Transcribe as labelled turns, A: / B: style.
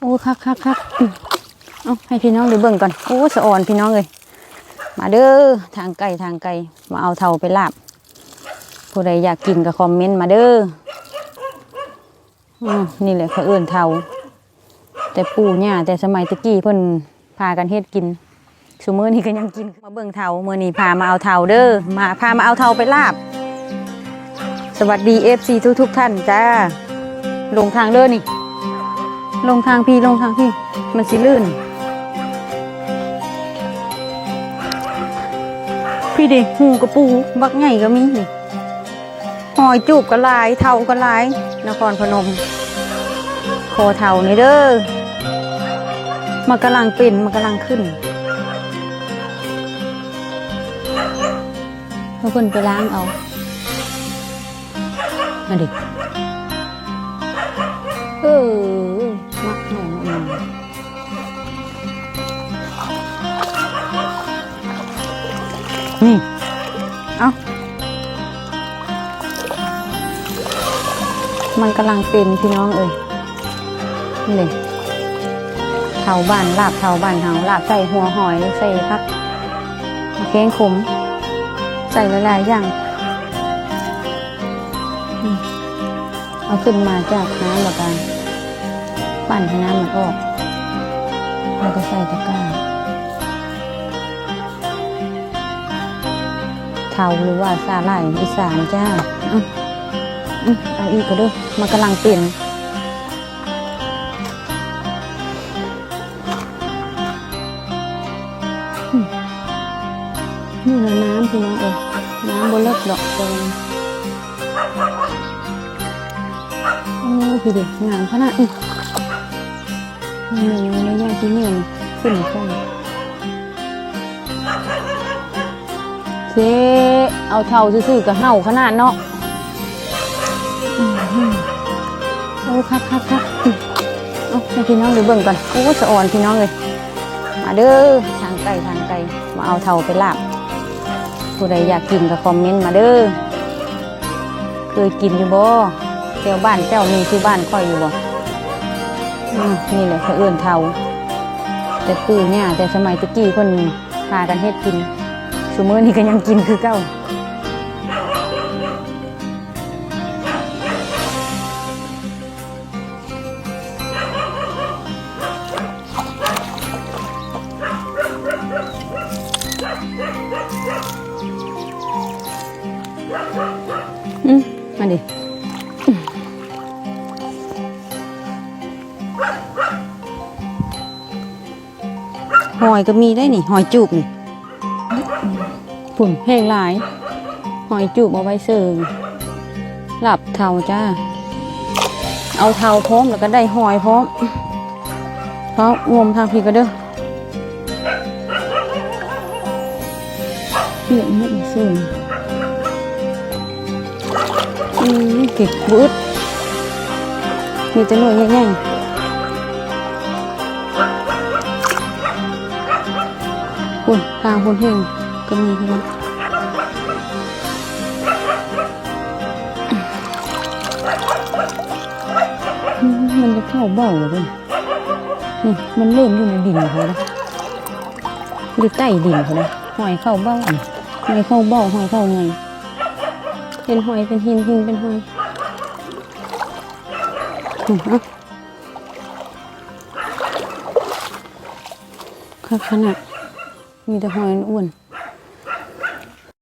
A: โอ้คักคักคักเอาให้พี่น้องได้เบิ่งก่อน โอ้สะอ่อนพี่น้องเลยมาเด้อทางไกลทางไกลมาเอาเท่าไปลาบ ผู้ใดอยากกินก็คอมเมนต์มาเด้ออืมนี่แหละเขาเอื่นเท่าแต่ปู่ย่าแต่สมัยตะกี้เพิ่นพากันเฮ็ดกินสุมื้อนี้ก็ยังกิน มาเบิ่งเท่ามื้อนี้พามาเอาเท่าเด้อมาพามาเอาเท่าไปลาบ สวัสดี FC ทุกทุกท่านจ้า ลงทางเด้อนี่ ลงทางพี่ลงทางพี่ มันสิลื่น พี่ดิหูกระปู บักใหญ่ก็มีนี่หอยจูบก็ลายเท่าก็ลาย นครพนมโคเท่านี่เด้อมันกำลังเป็นมันกำลังขึ้นเพื่อนไปล้างเอามาดิ ออมักหน่อยอืมนี่ เอามันกำลังเป็นพี่น้องเอ่ยนี่เทาบานลาบเทาบานเฮาลาบใส่หัวหอยใส่พักแข้งขม ใส่หลายๆอย่างเอาขึ้นมาจากน้ำแล้วกัน ปั่นให้น้ำมันออกแล้วก็ใส่ตะกร้าเทาหรือว่าสาหร่ายอีสานจ้าเอาอืมเอาอีกก็เด้วยมันกำลังเปลี่ยนอืมนี่เลยน้ำพี่น้องเอ้ยน้ำบนเลิกดอกเจงโอ้พี่เด็กงามขนาดนี้ หนึ่งในย่างที่หนึ่งขึ้นใช่เซเอาเท่าซื่อๆกับเห่าขนาดเนาะโอ้คักคักคักอื้อเอาให้พี่น้องดูเบิ่งก่อนโอ้สะอ่อนพี่น้องเลยมาเด้อทางไกลทางไกลมาเอาเท่าไปลาบผู้ใดอยากกินก็คอมเมนต์มาเด้อเคยกินอยู่บ่แถวบ้านเจ้ามีที่บ้านค่อยอยู่บ่ อืมนี่แหละเขาเอื่นเทาแต่ปู่เนี่ยแต่สมัยตะกี้คนพากันเฮ็ดกินสมื้อนี้ก็ยังกินคือเก้าอืมมาดิ หอยก็มีได้นี่หอยจูบนี่ผุ่นเพลงหลาย หอยจูบเอาไว้เสิร์ฟหลับเทาจ้า เอาเทาพร้อมแล้วก็ได้หอยพร้อมเพราะงมทางพีก็เด้อเปลี่ยนไม่สูงอืมเก็บบืดมีแต่หน่วยใหญ่ๆ ปุ่นทางพุ่นเฮงก็มีพี่น้องมันจะเข้าเบ้าเหรอเพื่อนนี่มันเริ่มอยู่ในดินเขาแล้วอยู่ใต้ดินเขาแล้วหอยเข้าเบ้าหอยเข้าเบ้าหอยเข้าไงเป็นหอยเป็นหินหินเป็นหอยอืมเอาขนาด มีแต่หอยอ้วน